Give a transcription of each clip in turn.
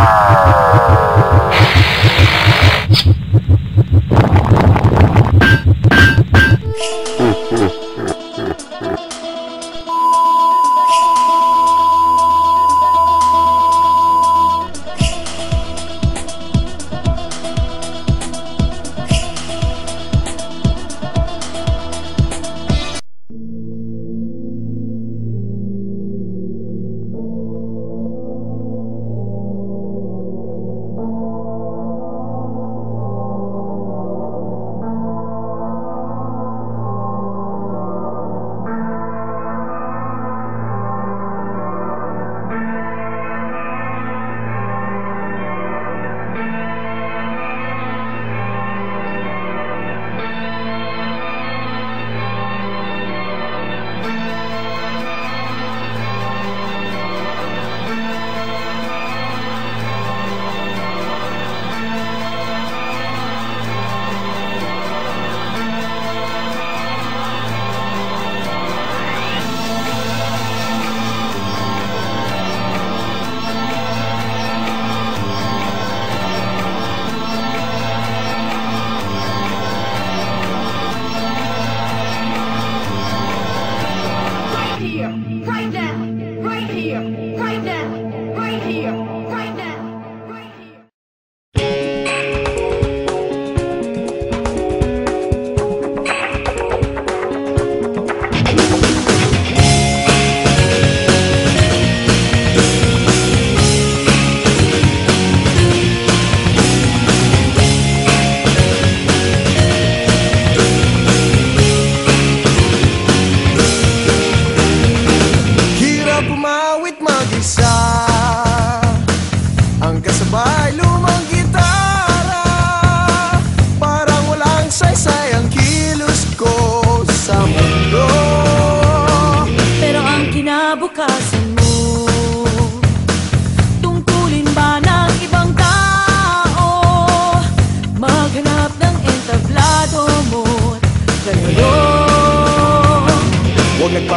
Ah!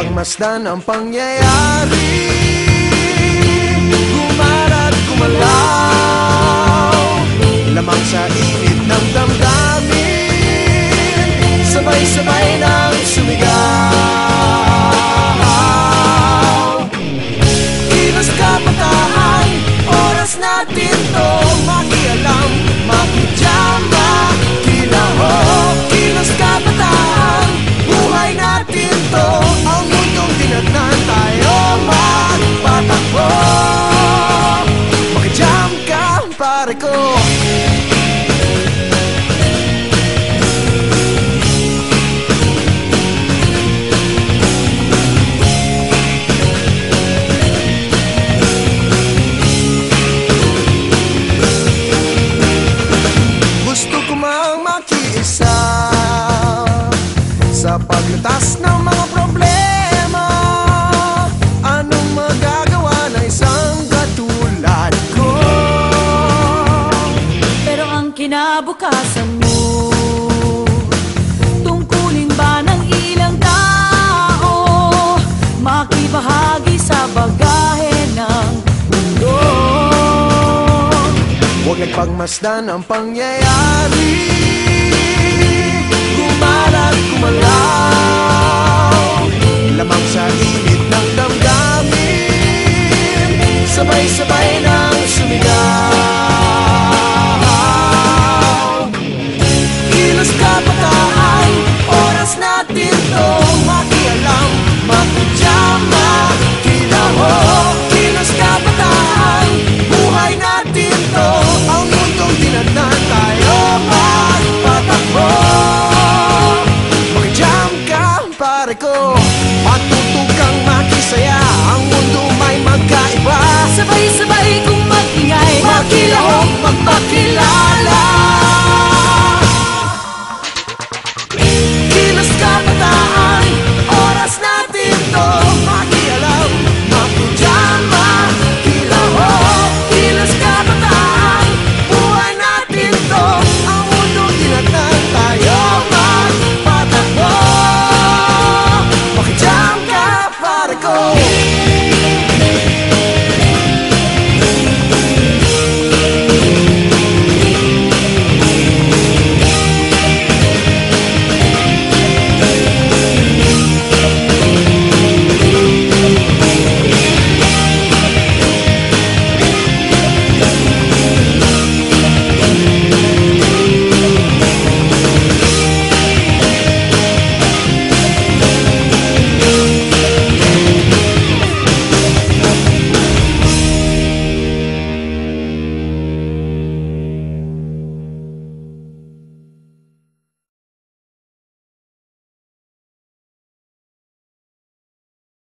Pagmasdan ang pangyayari. Gumarat, gumalaw Lamang sa init ng damdamin. Sabay-sabay na kinabukasan mo. Tungkulin ba ng ilang tao? Makibahagi sa bagahe ng mundo. Huwag nagpagmasdan ang pangyayari. Kumalat, kumalat